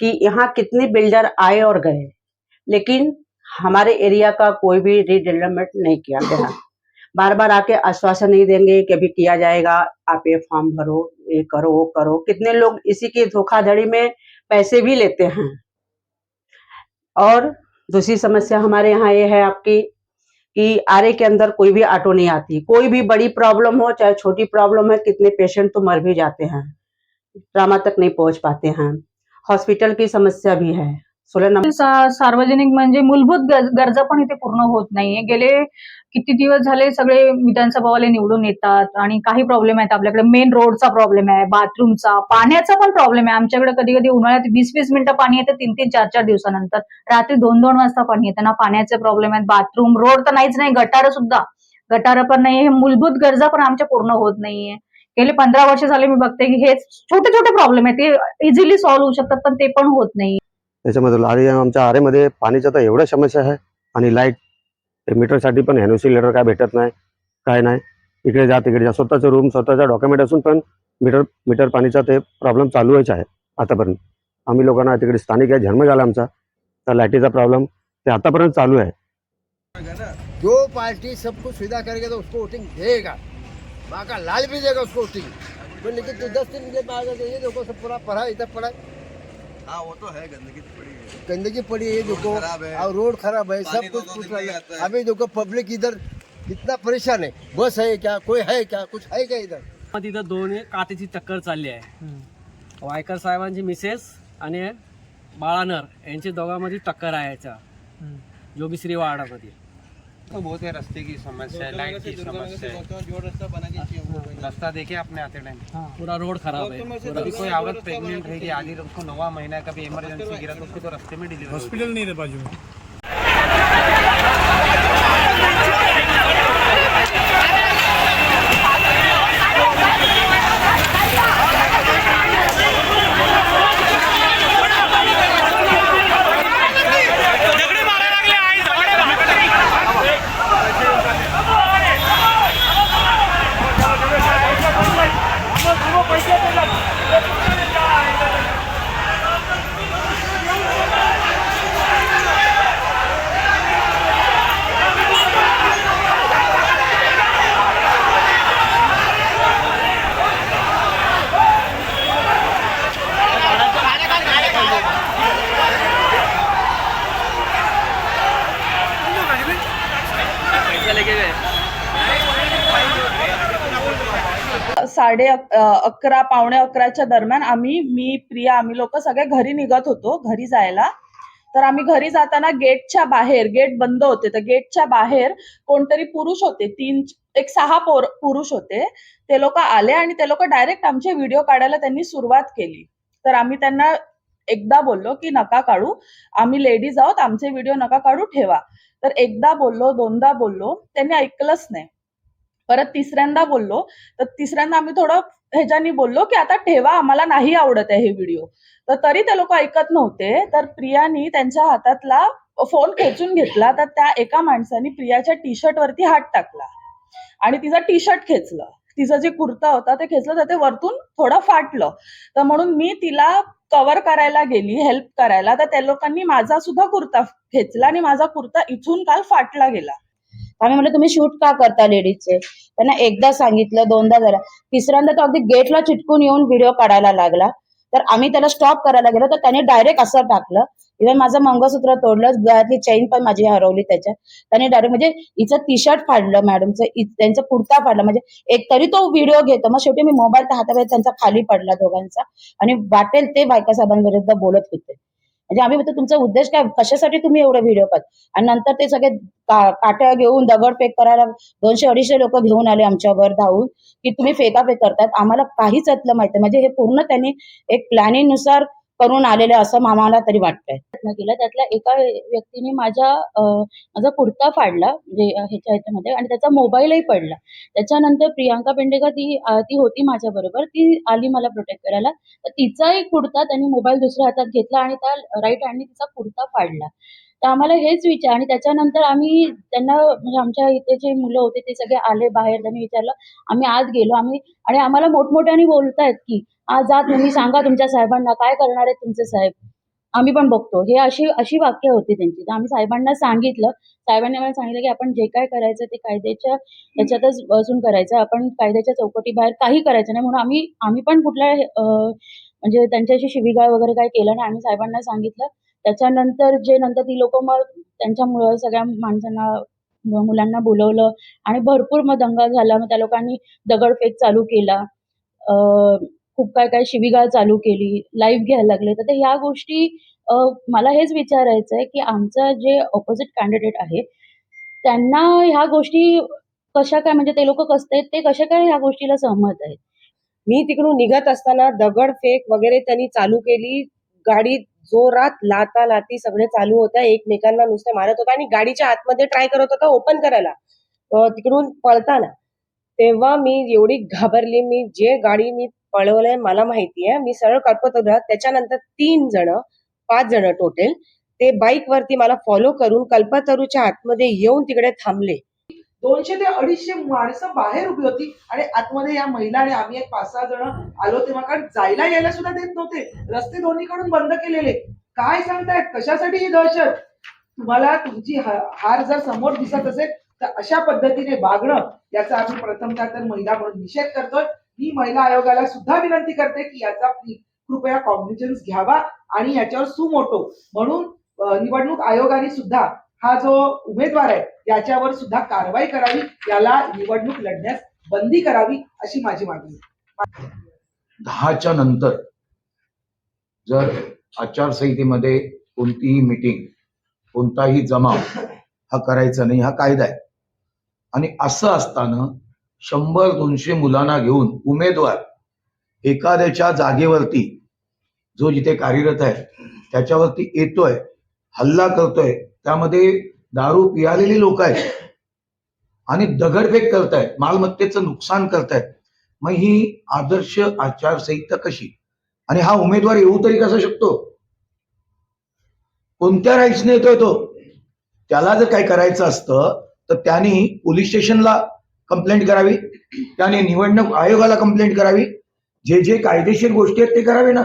कि यहाँ कितने बिल्डर आए और गए। लेकिन हमारे एरिया का कोई भी रीडेवलपमेंट नहीं किया गया। बार बार आके आश्वासन नहीं देंगे कि अभी किया जाएगा, आप ये फॉर्म भरो, ये करो, वो करो। कितने लोग इसी की धोखाधड़ी में पैसे भी लेते हैं। और दूसरी समस्या हमारे यहाँ ये है आपकी कि आरे के अंदर कोई भी ऑटो नहीं आती। कोई भी बड़ी प्रॉब्लम हो, चाहे छोटी प्रॉब्लम है, कितने पेशेंट तो मर भी जाते हैं। ट्रामा तक नहीं पहुँच पाते हैं। हॉस्पिटल की समस्या भी है। सोलह नंबर सा- सार्वजनिक म्हणजे मूलभूत गरजा पण इथे पूर्ण होत नाहीये. गेले किती दिवस झाले सगळे विधानसभावाले निवडून येतात आणि काही प्रॉब्लेम आहेत. आपल्याकडे मेन रोडचा प्रॉब्लेम आहे बाथरूमचा पाण्याचा पण प्रॉब्लेम आहे. आमच्याकडे कधी कधी उन्हाळ्यात वीस वीस मिनिटं पाणी येतं तीन तीन चार चार दिवसानंतर. रात्री दोन दोन वाजता पाणी येतं. ना पाण्याचे प्रॉब्लेम आहेत. बाथरूम रोड तर नाहीच नाही गटार सुद्धा. गटार पण नाही हे मूलभूत गरजा पण आमच्या पूर्ण होत नाहीये. गेले पंधरा वर्ष झाले मी बघते की हे छोटे छोटे प्रॉब्लेम आहेत. ते इझिली सॉल्व्ह होऊ शकतात पण ते पण होत नाही. त्याच्यामध्ये आरे आमच्या आरेमध्ये पाणीच्या तर एवढ्या समस्या आहे आणि लाइट मीटरसाठी पण एनओसी लेटर काय भेटत नाही काय नाही. इकडे जा तिकडे जा. स्वतःचं रूम स्वतःचा डॉक्युमेंट असून पण मीटर मीटर पाणीचा ते प्रॉब्लेम चालूच आहे आतापर्यंत. आम्ही लोकांना तिकडे स्थानिक आहे जन्म झाला आमचा. तर लाईटीचा प्रॉब्लेम ते आतापर्यंत चालू आहे. जो पार्टी सबको सुविधा करेगा तो उसको वोटिंग देगा. वहाँ का लाल भी देगा उसको वोटिंग तो लेकिन तो दस दिन के बाद ये देखो सब पूरा पड़ा इधर पड़ा हाँ वो तो है गंदगी तो पड़ी है. गंदगी पड़ी है ये देखो। और रोड खराब है सब कुछ दिन में ही आता है। अभी देखो पब्लिक इधर कितना परेशान है। बस है क्या कोई है क्या कुछ है क्या इधर? तिथं दोन काचेची चक्कर चालली आहे. वायकर साहेबांची मिसेस आणि बाळानर यांची दोघांमध्ये टक्कर आहे याच्या. जोगीश्री वाडामध्ये तो बहुत है रास्ते की समस्या है लाइट की समस्या है। रास्ता देखिए अपने आते टाइम? पूरा रोड खराब है। कभी कोई औरत प्रेग्नेंट रहेगी आधी उसको नवा महीना है, कभी इमरजेंसी गिरा तो उसको तो रास्ते में डिलीवरी हॉस्पिटल नहीं रह बाजू अकरा पावणे अकराच्या दरम्यान आम्ही मी प्रिया आम्ही लोक सगळे घरी निघत होतो घरी जायला. तर आम्ही घरी जाताना गेटच्या बाहेर गेट बंद होते. तर गेटच्या बाहेर कोणतरी पुरुष होते तीन एक सहा पोर पुरुष होते. ते लोक आले आणि ते लोक डायरेक्ट आमचे व्हिडिओ काढायला त्यांनी सुरुवात केली. तर आम्ही त्यांना एकदा बोललो की नका काढू. आम्ही लेडीज आहोत. आमचे व्हिडिओ नका काढू ठेवा. तर एकदा बोललो दोनदा बोललो. त्यांनी ऐकलंच नाही. परत तिसऱ्यांदा बोललो. तर तिसऱ्यांदा आम्ही थोडं ह्याच्यानी बोललो की आता ठेवा आम्हाला नाही आवडत आहे हे व्हिडिओ तर तरी ते लोक ऐकत नव्हते. तर प्रियानी त्यांच्या हातातला फोन खेचून घेतला. तर त्या एका माणसाने प्रियाच्या टी शर्ट वरती हात टाकला. आणि तिचा टी शर्ट खेचलं. तिचं जे कुर्ता होता ते खेचलं तर ते वरतून थोडं फाटलं. तर म्हणून मी तिला कव्हर करायला गेली हेल्प करायला. तर त्या लोकांनी माझा सुद्धा कुर्ता खेचला आणि माझा कुर्ता इथून काल फाटला गेला. आम्ही म्हटलं तुम्ही शूट का करता लेडीजचे त्यांना एकदा सांगितलं दोनदा झालं. तिसऱ्यांदा तो अगदी गेटला चिटकून येऊन व्हिडिओ काढायला लागला. तर आम्ही त्याला स्टॉप करायला गेलो. तर त्याने डायरेक्ट असं टाकलं. इव्हन माझं मंगळसूत्र तोडलं गळ्यातली चेन पण माझी हरवली त्याच्यात. त्याने डायरेक्ट म्हणजे हिचं टी शर्ट फाडलं मॅडमचं त्यांचं कुर्ता फाडला. म्हणजे एक तरी तो व्हिडिओ घेतो. मग शेवटी मी मोबाईल त्या हातामध्ये त्यांचा खाली पडला दोघांचा. आणि वाटेल ते बायका साहेबांविरुद्ध बोलत होते. म्हणजे आम्ही म्हणतो तुमचा उद्देश काय? कशासाठी तुम्ही एवढे व्हिडिओ पाहत आणि नंतर ते सगळे काट्या घेऊन दगडफेक करायला दोनशे अडीचशे लोक घेऊन आले आमच्यावर धावून की तुम्ही फेकाफेक करतात. आम्हाला काहीच यातलं माहिती नाही. म्हणजे हे पूर्ण त्यांनी एक प्लॅनिंगनुसार करून आलेलं असं आम्हाला तरी वाटतंय. प्रयत्न केला. त्यातल्या एका व्यक्तीने माझ्या माझा कुर्ता फाडला म्हणजे ह्याच्या ह्याच्यामध्ये आणि त्याचा मोबाईलही पडला. त्याच्यानंतर प्रियांका पेंडेकर ती ती होती माझ्या बरोबर. ती आली मला प्रोटेक्ट करायला. तर तिचाही कुर्ता त्यांनी मोबाईल दुसऱ्या हातात घेतला आणि त्या राईट हँडने तिचा कुर्ता फाडला. तर आम्हाला हेच विचार आणि त्याच्यानंतर आम्ही त्यांना म्हणजे आमच्या इथे जे मुलं होते ते सगळे आले बाहेर. त्यांनी विचारलं आम्ही आत गेलो आम्ही आणि आम्हाला मोठमोठ्याने बोलतायत की आज जा तुम्ही सांगा तुमच्या साहेबांना काय करणार आहेत तुमचे साहेब? आम्ही पण बघतो. हे अशी अशी वाक्य होती त्यांची. तर आम्ही साहेबांना सांगितलं. साहेबांनी आम्हाला सांगितलं की आपण जे काय करायचं ते कायद्याच्या याच्यातच बसून करायचं. आपण कायद्याच्या चौकटीबाहेर काही करायचं नाही. म्हणून आम्ही आम्ही पण कुठल्या म्हणजे त्यांच्याशी शिवीगाळ वगैरे काही केलं नाही. आम्ही साहेबांना सांगितलं त्याच्यानंतर जे नंतर ती लोक मग त्यांच्यामुळं सगळ्या माणसांना मुलांना बोलवलं आणि भरपूर मग दंगा झाला. मग त्या लोकांनी दगडफेक चालू केला. खूप काय काय शिवीगाळ चालू केली लाईव्ह घ्यायला लागले. तर ते ह्या गोष्टी मला हेच विचारायचं आहे की आमचं जे ऑपोजिट कॅन्डिडेट आहे त्यांना ह्या गोष्टी कशा काय म्हणजे ते लोक कसते ते कशा काय ह्या गोष्टीला सहमत आहेत? मी तिकडून निघत असताना दगडफेक वगैरे त्यांनी चालू केली. गाडी जोरात लाता लाती सगळे चालू होत्या. एकमेकांना नुसते मारत होता आणि गाडीच्या आतमध्ये ट्राय करत होता ओपन करायला. तिकडून पळताना. तेव्हा मी एवढी घाबरली. मी जे गाडी मी पळवलंय मला माहिती आहे. मी सरळ कळपत होता. त्याच्यानंतर तीन जण पाच जण टोटल ते बाईक वरती मला फॉलो करून कल्पतरूच्या आतमध्ये येऊन तिकडे थांबले. दोनशे ते अडीचशे माणसं बाहेर उभी होती आणि आतमध्ये या महिला आणि आम्ही एक पाच सहा जण आलो तेव्हा कारण जायला यायला सुद्धा देत नव्हते. रस्ते दोन्हीकडून बंद केलेले. काय सांगतायत? कशासाठी ही दहशत? तुम्हाला तुमची हार जर समोर दिसत असेल तर अशा पद्धतीने वागणं याचा आम्ही प्रथमतः तर महिला म्हणून निषेध करतोय. मी महिला आयोगाला सुद्धा विनंती करते की याचा कृपया कॉग्निजन्स घ्यावा आणि याच्यावर सुमोटो. म्हणून निवडणूक आयोगाने सुद्धा हा जो उमेदवार आहे याच्यावर सुद्धा कारवाई करावी याला निवडणूक लढण्यास बंदी करावी अशी माझी मागणी आहे. दहाच्या नंतर जर आचारसंहितेमध्ये कोणतीही मीटिंग कोणताही जमाव हा करायचा नाही हा कायदा आहे आणि असं असताना शंभर दोनशे मुलांना घेऊन उमेदवार एखाद्याच्या जागेवरती जो जिथे कार्यरत आहे त्याच्यावरती येतोय हल्ला करतोय त्यामध्ये दारू पियालेली लोक आहेत. आणि दगडफेक करतायत मालमत्तेचं नुकसान करतायत. मग ही आदर्श आचारसंहिता कशी? आणि हा उमेदवार येऊ तरी कसा शकतो? कोणत्या राईट्सने येतोय तो? त्याला जर काही करायचं असतं तर त्यांनी पोलीस स्टेशनला कंप्लेंट करावी. त्याने निवडणूक आयोगाला कंप्लेंट करावी. जे जे कायदेशीर गोष्टी आहेत ते करावे ना.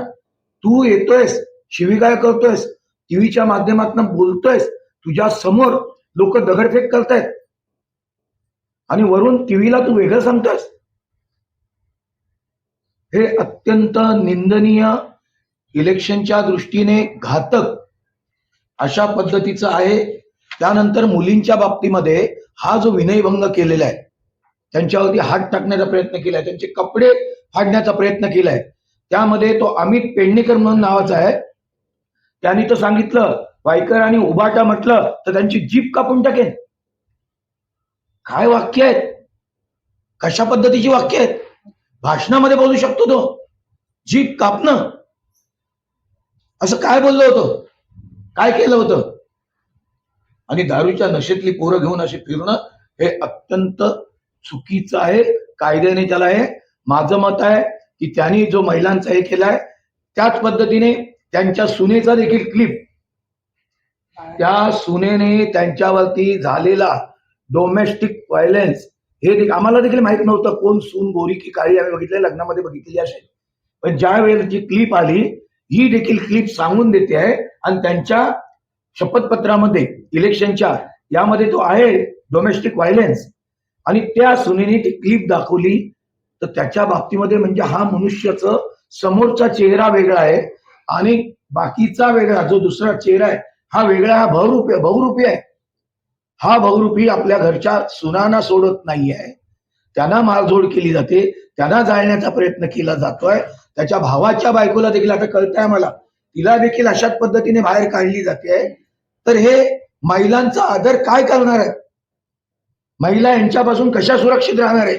तू येतोयस शिवीगाळ करतोयस टीव्हीच्या माध्यमातून बोलतोयस तुझ्या समोर लोक दगडफेक करतायत. आणि वरून टीव्हीला तू वेगळं सांगतोस हे अत्यंत निंदनीय इलेक्शनच्या दृष्टीने घातक अशा पद्धतीचं आहे. त्यानंतर मुलींच्या बाबतीमध्ये हा जो विनयभंग केलेला आहे त्यांच्यावरती हात टाकण्याचा प्रयत्न केलाय त्यांचे कपडे फाडण्याचा प्रयत्न केलाय. त्यामध्ये तो अमित पेडणेकर म्हणून नावाचा आहे. त्यांनी तर सांगितलं वायकर आणि उभाटा म्हटलं तर त्यांची जीप कापून टाकेन. काय वाक्य आहेत? कशा पद्धतीची वाक्य आहेत? भाषणामध्ये बोलू शकतो तो. जीप कापणं. असं काय बोललो होतं? काय केलं होतं? आणि दारूच्या नशेतली पोरं घेऊन अशी फिरणं हे अत्यंत चुकीचं आहे कायद्याने त्याला हे माझं मत आहे की त्यांनी जो महिलांचा हे केलाय त्याच पद्धतीने त्यांच्या सुनेचा देखील क्लिप त्या सुनेने त्यांच्यावरती झालेला डोमेस्टिक व्हायलन्स हे देखील आम्हाला देखील माहीत नव्हतं कोण सून गोरी की काळी आम्ही बघितले लग्नामध्ये बघितलेली असेल. पण ज्या वेळेला जी क्लिप आली ही देखील क्लिप सांगून देते आहे. आणि त्यांच्या शपथपत्रामध्ये इलेक्शनच्या यामध्ये तो आहे डोमेस्टिक व्हायलन्स आणि त्या सुनेने ती क्लिप दाखवली. तर त्याच्या बाबतीमध्ये म्हणजे हा मनुष्याचं समोरचा चेहरा वेगळा आहे. आणि बाकीचा वेगळा जो दुसरा चेहरा आहे हा वेगळा हा बहुरूपी बहुरूपी आहे. हा बहुरूपी आपल्या घरच्या सुनांना सोडत नाही आहे त्यांना मारझोड केली जाते त्यांना जाळण्याचा प्रयत्न केला जातोय. त्याच्या भावाच्या बायकोला देखील आता कळतंय मला. तिला देखील अशाच पद्धतीने बाहेर काढली जाते. तर हे महिलांचा आदर काय करणार आहे? महिला यांच्यापासून कशा सुरक्षित राहणार आहे?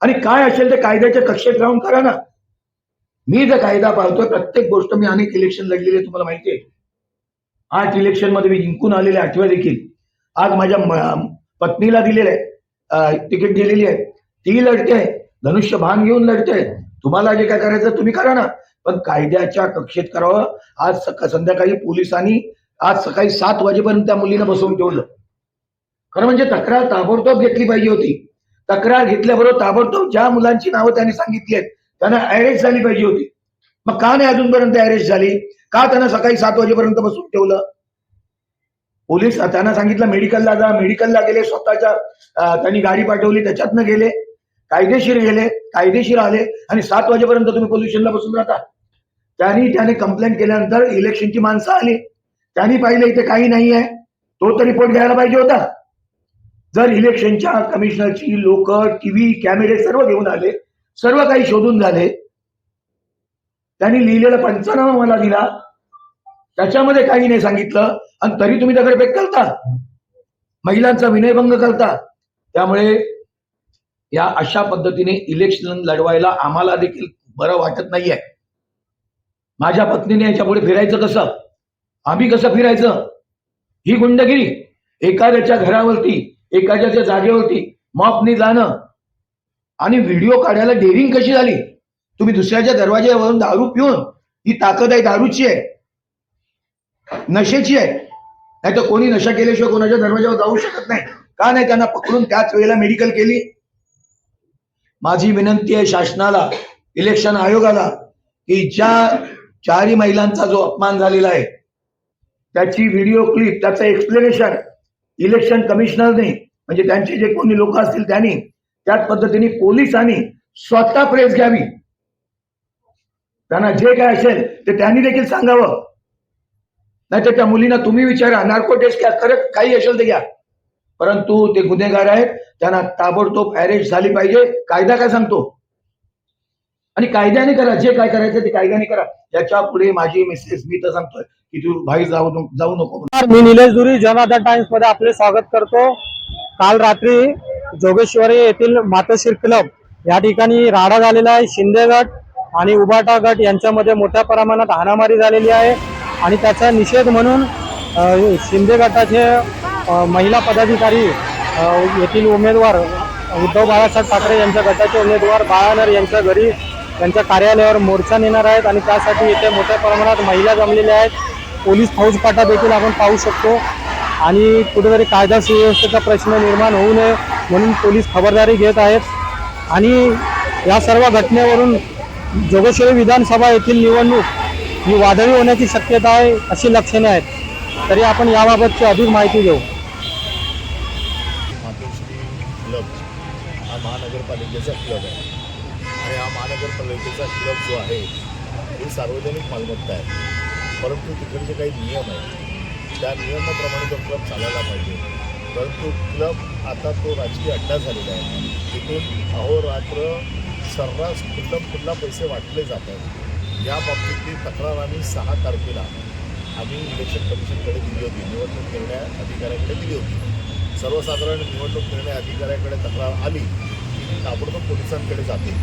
आणि काय असेल ते कायद्याच्या कक्षेत राहून करा ना. मी जर कायदा पाळतोय प्रत्येक गोष्ट मी अनेक इलेक्शन लढलेली आहे तुम्हाला माहिती आहे. आठ इलेक्शनमध्ये मी जिंकून आलेले आठव्या देखील. आज माझ्या पत्नीला दिलेलं आहे तिकीट दिलेली आहे. ती लढते धनुष्य भान घेऊन लढते. तुम्हाला जे काय करायचं तुम्ही करा ना. पण कायद्याच्या कक्षेत करावं. आज सका संध्याकाळी पोलिसांनी आज सकाळी सात वाजेपर्यंत त्या मुलीला बसवून ठेवलं. खरं म्हणजे तक्रार ताबडतोब घेतली पाहिजे होती. तक्रार घेतल्याबरोबर ताबडतोब ज्या मुलांची नावं त्यांनी सांगितली आहेत त्यांना अरेस्ट झाली पाहिजे होती. मग का नाही अजूनपर्यंत अरेस्ट झाली? का त्यांना सकाळी सात वाजेपर्यंत बसून ठेवलं? पोलीस त्यांना सांगितलं मेडिकलला जा. मेडिकलला गेले स्वतःच्या त्यांनी गाडी पाठवली त्याच्यातनं गेले. कायदेशीर गेले कायदेशीर आले आणि सात वाजेपर्यंत तुम्ही पोल्युशनला बसून राहता. त्यांनी त्याने कंप्लेंट केल्यानंतर इलेक्शनची माणसं आली. त्यांनी पाहिलं इथे काही नाही आहे तो तर रिपोर्ट घ्यायला पाहिजे होता. जर इलेक्शनच्या कमिशनरची लोक टीव्ही कॅमेरे सर्व घेऊन आले सर्व काही शोधून झाले त्यांनी लिहिलेला पंचनामा मला दिला. त्याच्यामध्ये काही नाही सांगितलं. आणि तरी तुम्ही दगडफेक करता. महिलांचा विनयभंग करता. त्यामुळे या अशा पद्धतीने इलेक्शन लढवायला आम्हाला देखील बरं वाटत नाहीये. माझ्या पत्नीने याच्यापुढे फिरायचं कसं? आम्ही कसं फिरायचं? ही गुंडगिरी एखाद्याच्या घरावरती एखाद्याच्या जागेवरती मॉपनी जाणं आणि व्हिडिओ काढायला डेअरिंग कशी झाली? तुम्ही दुसऱ्याच्या दरवाज्यावरून दारू पिऊन ही ताकद आहे दारूची आहे नशेची आहे. नाही तर कोणी नशा केल्याशिवाय कोणाच्या दरवाज्यावर जाऊ शकत नाही. का नाही त्यांना पकडून त्याच वेळेला मेडिकल केली? माझी विनंती आहे शासनाला इलेक्शन आयोगाला की ज्या चारही महिलांचा जो अपमान झालेला आहे त्याची व्हिडिओ क्लिप त्याचं एक्सप्लेनेशन इलेक्शन कमिशनरने म्हणजे त्यांचे जे कोणी लोक असतील त्यांनी त्याच पद्धतीने पोलिसांनी स्वतः प्रेस घ्यावी. त्यांना जे काय असेल ते त्यांनी देखील सांगावं. नाही तर त्या मुलींना तुम्ही विचारा नार्को टेस्ट घ्या खरंच काही असेल ते घ्या. परंतु ते गुन्हेगार आहेत त्यांना ताबडतोब अरेस्ट झाली पाहिजे. कायदा काय सांगतो? आणि कायद्याने करा जे काय करायचं ते कायद्याने करा. याच्यापुढे माझी मिसेस मी तर सांगतोय की तू भाई जाऊ जाऊ नको मी निलेश दुरी जनता टाइम्समध्ये आपले स्वागत करतो. काल रात्री जोगेश्वरी येथील मातोश्री क्लब या ठिकाणी राडा झालेला आहे शिंदेगड. आणि उबाटा गट यांच्यामध्ये मोठ्या प्रमाणात हाणामारी झालेली आहे. आणि त्याचा निषेध म्हणून शिंदे गटाचे महिला पदाधिकारी येथील उमेदवार उद्धव बाळासाहेब ठाकरे यांच्या गटाचे उमेदवार बाळानर यांच्या घरी त्यांच्या कार्यालयावर मोर्चा नेणार आहेत आणि त्यासाठी इथे मोठ्या प्रमाणात महिला जमलेल्या आहेत. पोलीस फौजपाटा देखील आपण पाहू शकतो. आणि कुठेतरी कायदा सुव्यवस्थेचा प्रश्न निर्माण होऊ नये म्हणून पोलीस खबरदारी घेत आहेत. आणि या सर्व घटनेवरून जोगेश्वरी विधानसभा येथील निवडणूक ही वादळी होण्याची शक्यता आहे अशी लक्षणे आहेत. तरी आपण याबाबतची अधिक माहिती घेऊ. मातोश्री क्लब हा महानगरपालिकेचा क्लब आहे. आणि हा महानगरपालिकेचा क्लब जो आहे ही सार्वजनिक मालमत्ता आहे. परंतु तिकडचे काही नियम आहेत. त्या नियमाप्रमाणे तो क्लब चालायला पाहिजे. परंतु क्लब आता तो राजकीय अड्डा झालेला आहे. तिथून अहोरात्र सर्रास खुल्लम खुल्ला पैसे वाटले जात आहेत या बाबतीतली तक्रार आम्ही सहा तारखेला आम्ही इलेक्शन कमिशनकडे दिली होती. निवडणूक निर्णय अधिकाऱ्याकडे दिली होती. सर्वसाधारण निवडणूक निर्णय अधिकाऱ्याकडे तक्रार आली की ती ताबडतोब पोलिसांकडे जाते.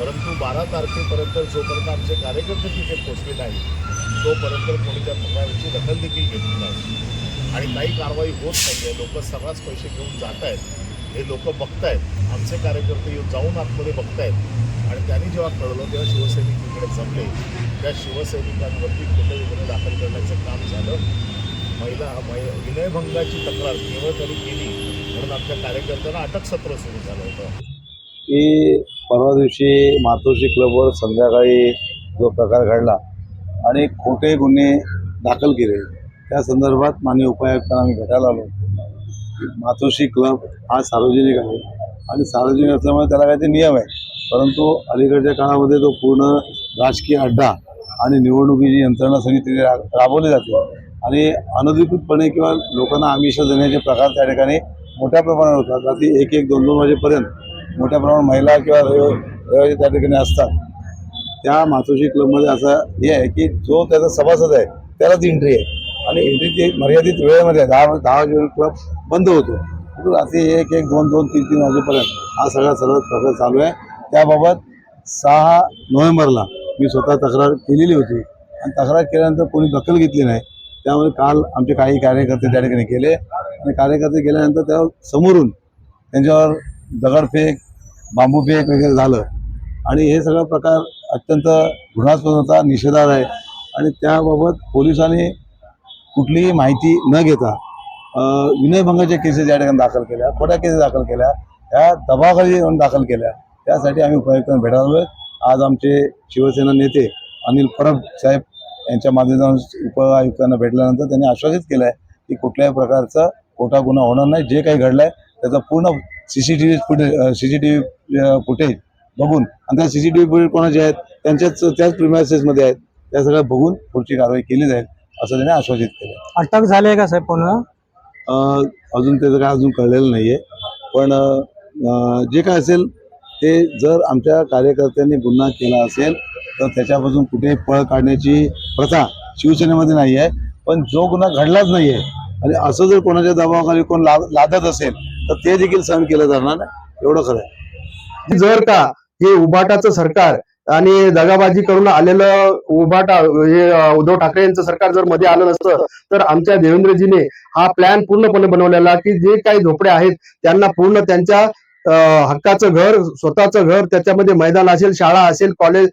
परंतु बारा तारखेपर्यंत जोपर्यंत आमचे कार्यकर्ते तिथे पोचले नाही तोपर्यंत कोणी त्या तक्रारीची दखल देखील घेतली नाही. आणि काही कारवाई होत नाही आहे लोक सर्रास पैसे घेऊन जात आहेत. हे लोक बघतायत. आमचे कार्यकर्ते येऊन जाऊन आतमध्ये बघतायत. आणि त्यांनी जेव्हा कळलं तेव्हा शिवसैनिक तिकडे जमले. त्या शिवसैनिकांवरती कुठे गुन्हे दाखल करण्याचं काम झालं. महिला मै- विनयभंगाची तक्रार केवळ त्यांनी केली. म्हणून आमच्या कार्यकर्त्यांना अटक सत्र सुरू झालं होतं. की परवा दिवशी मातोश्री क्लबवर संध्याकाळी जो प्रकार घडला आणि खोटे गुन्हे दाखल केले. त्या संदर्भात माननीय उपायुक्तांना आम्ही भेटायला आलो मातोश्री क्लब हा सार्वजनिक आहे. आणि सार्वजनिक असल्यामुळे त्याला काहीतरी नियम आहे. परंतु अलीकडच्या काळामध्ये तो पूर्ण राजकीय अड्डा आणि निवडणुकीची यंत्रणा सगळी तिथे रा- राबवली जाते. आणि अनधिकृतपणे किंवा लोकांना आमिष देण्याचे प्रकार त्या ठिकाणी मोठ्या प्रमाणावर होतात. रात्री एक एक दोन दोन वाजेपर्यंत मोठ्या प्रमाणात महिला किंवा रहिवासी त्या ठिकाणी असतात. त्या मातोश्री क्लबमध्ये असं हे आहे की जो त्याचा सभासद आहे त्यालाच एंट्री आहे. आणि एंट्रीची मर्यादित वेळेमध्ये दहा दहा वाजे क्लब बंद होतो. रात्री एक एक दोन दोन तीन तीन वाजेपर्यंत हा सगळा सगळा प्रकार चालू आहे. त्याबाबत सहा नोव्हेंबरला मी स्वतः तक्रार केलेली होती. आणि तक्रार केल्यानंतर कोणी दखल घेतली नाही. त्यामुळे काल आमचे काही कार्यकर्ते त्या ठिकाणी गेले. आणि कार्यकर्ते गेल्यानंतर त्या समोरून त्यांच्यावर दगडफेक बांबूफेक वगैरे झालं. आणि हे सगळा प्रकार अत्यंत घृणास्पद होता निषेधार आहे. आणि त्याबाबत पोलिसांनी कुठलीही माहिती न घेता विनयभंगाच्या केसेस या ठिकाणी दाखल केल्या खोट्या केसेस दाखल केल्या ह्या दबावाखाली येऊन दाखल केल्या. त्यासाठी आम्ही उपायुक्तांना भेटायला आज आमचे शिवसेना नेते अनिल परब साहेब यांच्या माध्यमातून उपआयुक्तांना भेटल्यानंतर त्यांनी आश्वासित केलं आहे की कुठल्याही प्रकारचा खोटा गुन्हा होणार नाही. जे काही घडलं आहे त्याचा पूर्ण C C T V footage C C T V footage बघून आणि त्या C C T V footage कोणाचे आहेत त्यांच्याच त्याच प्रिमायसेसमध्ये आहेत. त्या सगळ्या बघून पुढची कारवाई केली जाईल. असं त्यांनी आश्वासित केलं. अटक झाली आहे का साहेब पुन्हा अजून त्याचं काय अजून कळलेलं नाही आहे पण जे काय असेल ते जर आमच्या कार्यकर्त्यांनी गुन्हा केला असेल तर त्याच्यापासून कुठे पळ काढण्याची प्रथा शिवसेनेमध्ये नाही आहे पण जो गुन्हा घडलाच नाही आहे आणि असं जर कोणाच्या दबावाखाली कोण लादत असेल तर ते देखील सहन केलं जाणार नाही. एवढं खरं आहे. जर का हे उभाटाचं सरकार आणि दगाबाजी करून आलेलं उभाटा हे उद्धव ठाकरे यांचं सरकार जर मध्ये आलं नसतं तर आमच्या देवेंद्रजीने हा प्लॅन पूर्णपणे बनवलेला की जे काही झोपडे आहेत त्यांना पूर्ण त्यांच्या हक्काचं घर स्वतःचं घर त्याच्यामध्ये मैदान असेल शाळा असेल कॉलेज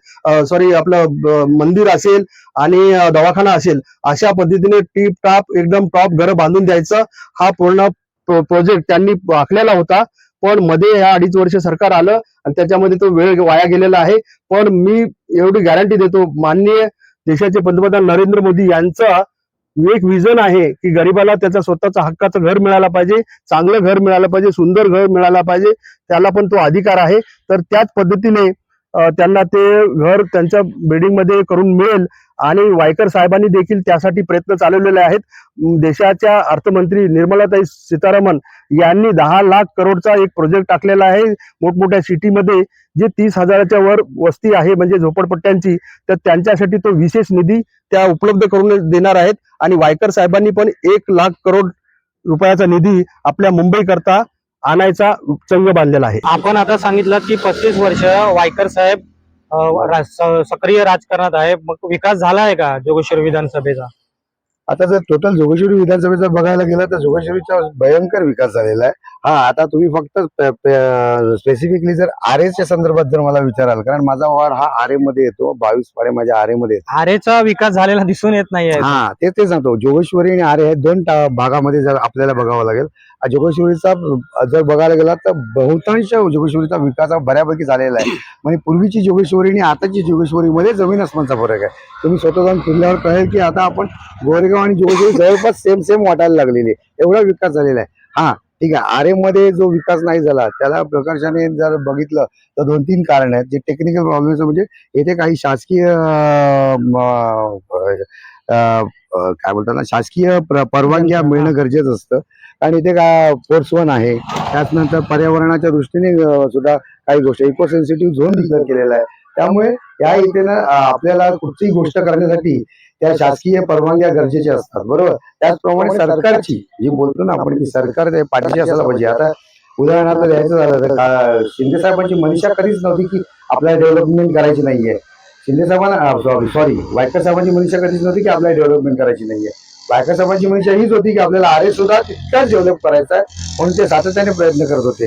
सॉरी आपलं मंदिर असेल आणि दवाखाना असेल अशा पद्धतीने टीप टाप एकदम टॉप घर बांधून द्यायचं. हा पूर्ण प्रोजेक्ट त्यांनी आखलेला होता. पण मध्ये ह्या अडीच वर्ष सरकार आलं आणि त्याच्यामध्ये तो वेळ वाया गेलेला आहे. पण मी एवढी गॅरंटी देतो माननीय देशाचे पंतप्रधान नरेंद्र मोदी यांचा एक विजन आहे की गरिबाला त्याचा स्वतःचा हक्काचं घर मिळालं पाहिजे चांगलं घर मिळालं पाहिजे सुंदर घर मिळालं पाहिजे त्याला पण तो अधिकार आहे. तर त्याच पद्धतीने त्यांना ते घर त्यांच्या बिल्डिंगमध्ये करून मिळेल. आणि वायकर साहेबांनी देखील त्यासाठी प्रयत्न चालवलेले आहेत. देशाच्या अर्थमंत्री निर्मलाताई सीतारामन यांनी दहा लाख करोडचा एक प्रोजेक्ट टाकलेला आहे. मोठमोठ्या सिटीमध्ये जे तीस हजाराच्या वर वस्ती आहे म्हणजे झोपडपट्ट्यांची तर त्यांच्यासाठी तो विशेष निधी त्या उपलब्ध करून देणार आहेत. आणि वायकर साहेबांनी पण एक लाख करोड रुपयाचा निधी आपल्या मुंबईकरता आणायचा चंग बांधलेला आहे. आपण आता सांगितलं की पस्तीस वर्ष वायकर साहेब सक्रिय राजकारणात आहे. मग विकास झाला आहे का जोगेश्वरी विधानसभेचा? आता जर टोटल जोगेश्वरी विधानसभेचा बघायला गेलं तर जोगेश्वरीचा भयंकर विकास झालेला आहे. हा आता तुम्ही फक्त स्पेसिफिकली जर आर च्या संदर्भात जर मला विचाराल कारण माझा वार हा आरे मध्ये येतो बावीस पाडे माझ्या आरे मध्ये येतो. आरेचा विकास झालेला दिसून येत नाहीये. हा ते सांगतो. जोगेश्वरी आणि आरे हे दोन भागामध्ये जर आपल्याला बघावं लागेल जोगेश्वरीचा जर बघायला गेला तर बहुतांश जोगेश्वरीचा विकास हा बऱ्यापैकी झालेला आहे. म्हणजे पूर्वीची जोगेश्वरी आणि आताची जोगेश्वरीमध्ये जमीन आसमानचा फरक आहे. तुम्ही स्वतः जाऊन फिरल्यावर कळेल की आता आपण गोरेगाव आणि जोगेश्वरी जवळपास सेम सेम वाटायला लागलेली आहे. एवढा विकास झालेला आहे. हा ठीक आहे. आरेमध्ये जो विकास नाही झाला त्याला प्रकर्षाने जर बघितलं तर दोन तीन कारण आहेत. जे टेक्निकल प्रॉब्लेम्स म्हणजे येथे काही शासकीय काय बोलतात ना शासकीय प्र- परवानग्या मिळणं गरजेचं असतं. कारण इथे का फोर्स वन आहे. त्याचनंतर पर्यावरणाच्या दृष्टीने सुद्धा काही गोष्टी इको सेन्सिटिव्ह झोन डिक्लेअर केलेला आहे. त्यामुळे या इथे ना आपल्याला कुठलीही गोष्ट करण्यासाठी त्या शासकीय परवानग्या गरजेच्या असतात. बरोबर? त्याचप्रमाणे सरकारची जी बोलतो ना आपण की सरकार ते पाठीशी असायला पाहिजे. आता उदाहरणार्थ द्यायचं झालं तर शिंदे साहेबांची मनीषा कधीच नव्हती की आपल्याला डेव्हलपमेंट करायची नाहीये. शिंदे साहेबांना सॉरी सॉरी वायकर साहेबांची मनीषा कधीच नव्हती की आपल्याला डेव्हलपमेंट करायची नाहीये. वायकर साहेबांची मनीषा हीच होती की आपल्याला आरे सुद्धा तितकाच डेव्हलप करायचा आहे म्हणून ते सातत्याने प्रयत्न करत होते.